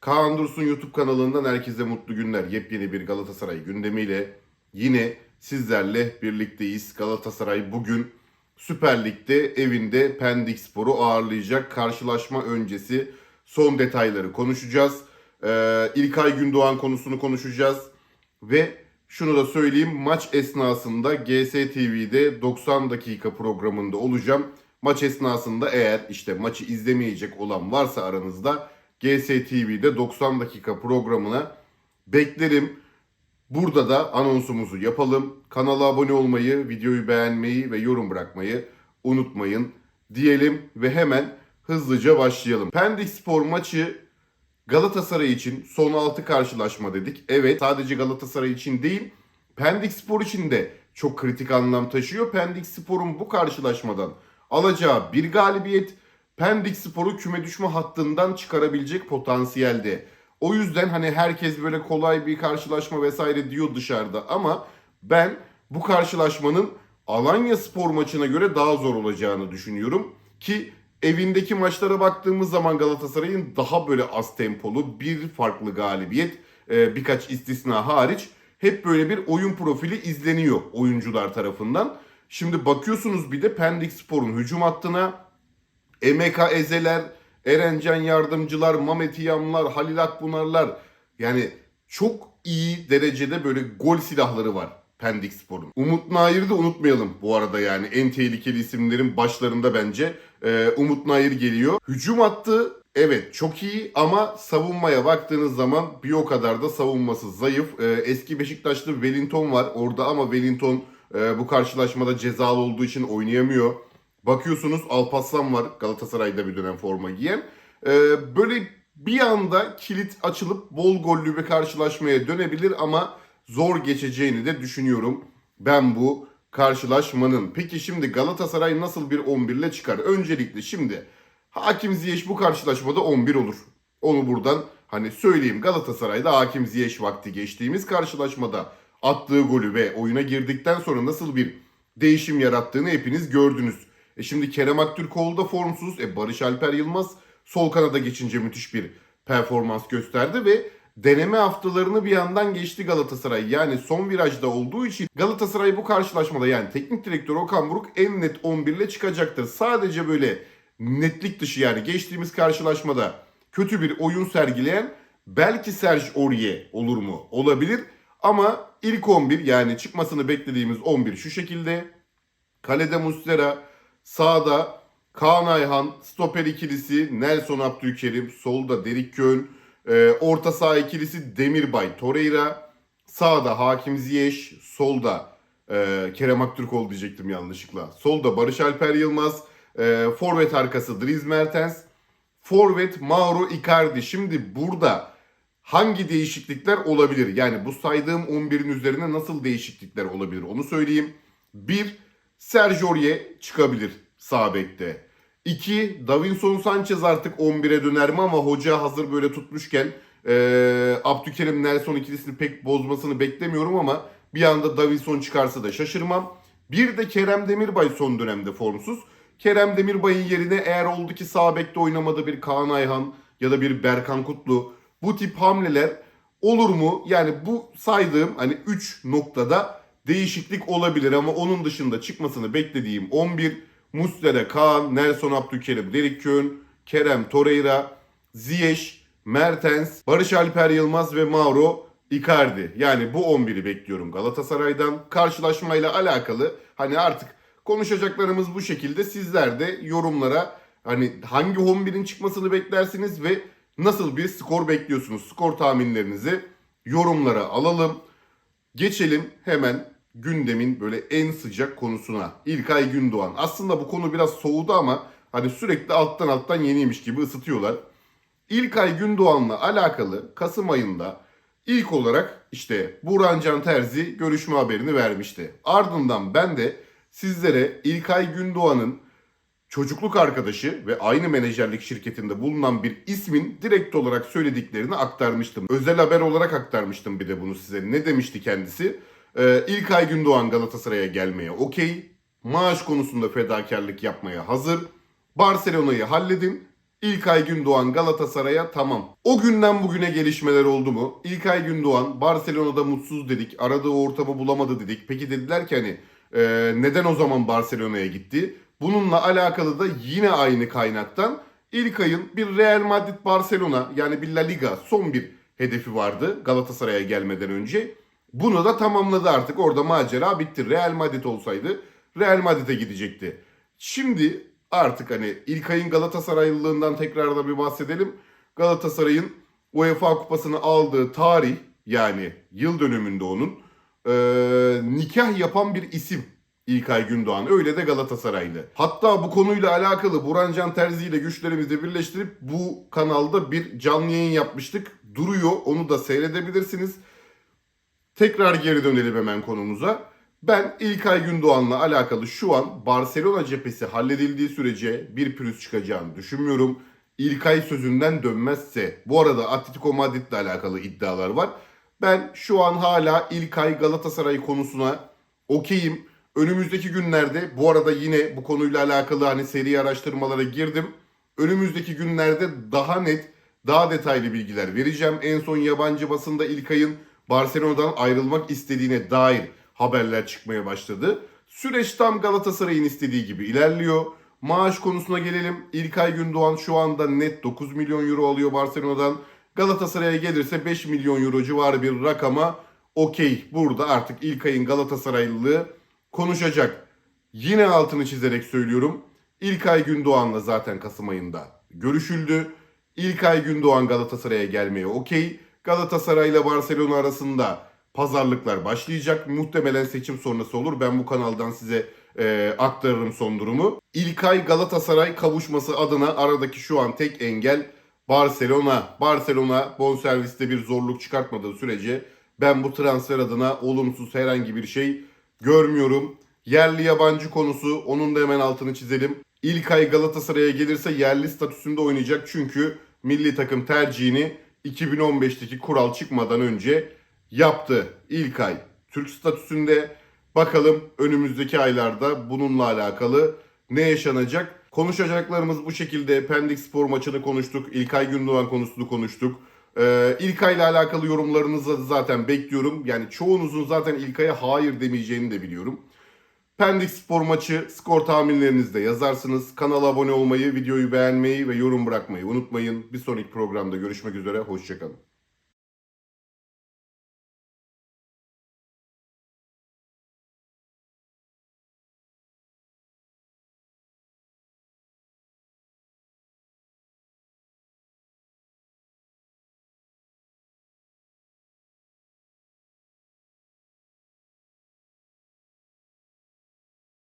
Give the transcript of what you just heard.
Kaan Dursun YouTube kanalından herkese mutlu günler. Yepyeni bir Galatasaray gündemiyle yine sizlerle birlikteyiz. Galatasaray bugün Süper Lig'de evinde Pendik Spor'u ağırlayacak. Karşılaşma öncesi son detayları konuşacağız. Ee, İlkay Gündoğan konusunu konuşacağız. Ve şunu da söyleyeyim maç esnasında GS TV'de 90 dakika programında olacağım. Maç esnasında eğer işte maçı izlemeyecek olan varsa aranızda GS TV'de 90 dakika programına beklerim. Burada da anonsumuzu yapalım. Kanala abone olmayı, videoyu beğenmeyi ve yorum bırakmayı unutmayın diyelim ve hemen hızlıca başlayalım. Pendik Spor maçı Galatasaray için son 6 karşılaşma dedik. Evet sadece Galatasaray için değil Pendik Spor için de çok kritik anlam taşıyor. Pendik Spor'un bu karşılaşmadan alacağı bir galibiyet Pendik Spor'u küme düşme hattından çıkarabilecek potansiyelde. O yüzden hani herkes böyle kolay bir karşılaşma vesaire diyor dışarıda ama ben bu karşılaşmanın Alanya Spor maçına göre daha zor olacağını düşünüyorum ki evindeki maçlara baktığımız zaman Galatasaray'ın daha böyle az tempolu bir farklı galibiyet e, birkaç istisna hariç hep böyle bir oyun profili izleniyor oyuncular tarafından. Şimdi bakıyorsunuz bir de Pendik Spor'un hücum hattına Emeka Ezeler, Erencan Yardımcılar, Mamet İyamlar, Halil Akbunarlar yani çok iyi derecede böyle gol silahları var Pendik Spor'un. Umut Nair'i de unutmayalım bu arada yani en tehlikeli isimlerin başlarında bence Ee, Umut Nair geliyor. Hücum hattı evet çok iyi ama savunmaya baktığınız zaman bir o kadar da savunması zayıf. Ee, eski Beşiktaşlı Wellington var orada ama Wellington e, bu karşılaşmada cezalı olduğu için oynayamıyor. Bakıyorsunuz Alpaslan var Galatasaray'da bir dönem forma giyen. Ee, böyle bir anda kilit açılıp bol gollü bir karşılaşmaya dönebilir ama zor geçeceğini de düşünüyorum ben bu karşılaşmanın. Peki şimdi Galatasaray nasıl bir 11 ile çıkar? Öncelikle şimdi Hakim Ziyech bu karşılaşmada 11 olur. Onu buradan hani söyleyeyim Galatasaray'da Hakim Ziyech vakti geçtiğimiz karşılaşmada attığı golü ve oyuna girdikten sonra nasıl bir değişim yarattığını hepiniz gördünüz. E şimdi Kerem Aktürkoğlu da formsuz. E Barış Alper Yılmaz sol kanada geçince müthiş bir performans gösterdi ve deneme haftalarını bir yandan geçti Galatasaray. Yani son virajda olduğu için Galatasaray bu karşılaşmada yani teknik direktör Okan Buruk en net 11 ile çıkacaktır. Sadece böyle netlik dışı yani geçtiğimiz karşılaşmada kötü bir oyun sergileyen belki Serge Aurier olur mu? Olabilir. Ama ilk 11 yani çıkmasını beklediğimiz 11 şu şekilde. Kalede Muslera, sağda Kaan Ayhan, stoper ikilisi Nelson Abdülkerim, solda Derik Kön, e, orta saha ikilisi Demirbay Torreira, sağda Hakim Ziyech, solda e, Kerem Aktürkoğlu diyecektim yanlışlıkla. Solda Barış Alper Yılmaz, e, forvet arkası Dries Mertens, forvet Mauro Icardi. Şimdi burada hangi değişiklikler olabilir? Yani bu saydığım 11'in üzerine nasıl değişiklikler olabilir onu söyleyeyim. 1. Sergio Aurier çıkabilir sağ bekte. 2. Davinson Sanchez artık 11'e döner mi ama hoca hazır böyle tutmuşken e, Abdülkerim Nelson ikilisini pek bozmasını beklemiyorum ama bir anda Davinson çıkarsa da şaşırmam. Bir de Kerem Demirbay son dönemde formsuz. Kerem Demirbay'ın yerine eğer oldu ki sağ bekte oynamadı bir Kaan Ayhan ya da bir Berkan Kutlu bu tip hamleler olur mu? Yani bu saydığım hani 3 noktada değişiklik olabilir ama onun dışında çıkmasını beklediğim 11 Muslera, Kaan, Nelson Abdülkerim, Derik Kön, Kerem Torreira, Ziyech, Mertens, Barış Alper Yılmaz ve Mauro Icardi. Yani bu 11'i bekliyorum Galatasaray'dan. Karşılaşmayla alakalı hani artık konuşacaklarımız bu şekilde. Sizler de yorumlara hani hangi 11'in çıkmasını beklersiniz ve nasıl bir skor bekliyorsunuz? Skor tahminlerinizi yorumlara alalım. Geçelim hemen gündemin böyle en sıcak konusuna. İlkay Gündoğan. Aslında bu konu biraz soğudu ama hani sürekli alttan alttan yeniymiş gibi ısıtıyorlar. İlkay Gündoğan'la alakalı Kasım ayında ilk olarak işte Burhan Can Terzi görüşme haberini vermişti. Ardından ben de sizlere İlkay Gündoğan'ın çocukluk arkadaşı ve aynı menajerlik şirketinde bulunan bir ismin direkt olarak söylediklerini aktarmıştım. Özel haber olarak aktarmıştım bir de bunu size. Ne demişti kendisi? Ee, İlkay Gündoğan Galatasaray'a gelmeye okey. Maaş konusunda fedakarlık yapmaya hazır. Barcelona'yı halledin. İlkay Gündoğan Galatasaray'a tamam. O günden bugüne gelişmeler oldu mu? İlkay Gündoğan Barcelona'da mutsuz dedik. Aradığı ortamı bulamadı dedik. Peki dediler ki hani e, neden o zaman Barcelona'ya gitti? Bununla alakalı da yine aynı kaynaktan İlkay'ın bir Real Madrid Barcelona yani bir La Liga son bir hedefi vardı Galatasaray'a gelmeden önce. Bunu da tamamladı artık. Orada macera bitti. Real Madrid olsaydı Real Madrid'e gidecekti. Şimdi artık hani İlkay'ın Galatasaraylılığından tekrar da bir bahsedelim. Galatasaray'ın UEFA kupasını aldığı tarih yani yıl dönümünde onun eee, nikah yapan bir isim İlkay Gündoğan. Öyle de Galatasaraylı. Hatta bu konuyla alakalı Burhan Can Terzi ile güçlerimizi birleştirip bu kanalda bir canlı yayın yapmıştık. Duruyor. Onu da seyredebilirsiniz. Tekrar geri dönelim hemen konumuza. Ben İlkay Gündoğan'la alakalı şu an Barcelona cephesi halledildiği sürece bir pürüz çıkacağını düşünmüyorum. İlkay sözünden dönmezse, bu arada Atletico Madrid'le alakalı iddialar var. Ben şu an hala İlkay Galatasaray konusuna okeyim. Önümüzdeki günlerde bu arada yine bu konuyla alakalı hani seri araştırmalara girdim. Önümüzdeki günlerde daha net, daha detaylı bilgiler vereceğim. En son yabancı basında İlkay'ın Barcelona'dan ayrılmak istediğine dair haberler çıkmaya başladı. Süreç tam Galatasaray'ın istediği gibi ilerliyor. Maaş konusuna gelelim. İlkay Gündoğan şu anda net 9 milyon euro alıyor Barcelona'dan. Galatasaray'a gelirse 5 milyon euro civarı bir rakama okey. Burada artık İlkay'ın Galatasaraylılığı konuşacak. Yine altını çizerek söylüyorum. İlkay Gündoğan'la zaten Kasım ayında görüşüldü. İlkay Gündoğan Galatasaray'a gelmeye okey. Galatasaray ile Barcelona arasında pazarlıklar başlayacak. Muhtemelen seçim sonrası olur. Ben bu kanaldan size e, aktarırım son durumu. İlkay Galatasaray kavuşması adına aradaki şu an tek engel Barcelona. Barcelona bonserviste bir zorluk çıkartmadığı sürece ben bu transfer adına olumsuz herhangi bir şey görmüyorum. Yerli yabancı konusu onun da hemen altını çizelim. İlkay Galatasaray'a gelirse yerli statüsünde oynayacak çünkü milli takım tercihini 2015'teki kural çıkmadan önce yaptı İlkay. Türk statüsünde bakalım önümüzdeki aylarda bununla alakalı ne yaşanacak? Konuşacaklarımız bu şekilde. Pendik Spor maçını konuştuk. İlkay Gündoğan konusunu konuştuk. Ee, ile alakalı yorumlarınızı zaten bekliyorum. Yani çoğunuzun zaten İlkay'a hayır demeyeceğini de biliyorum. Pendik Spor maçı skor tahminlerinizi de yazarsınız. Kanala abone olmayı, videoyu beğenmeyi ve yorum bırakmayı unutmayın. Bir sonraki programda görüşmek üzere. Hoşçakalın.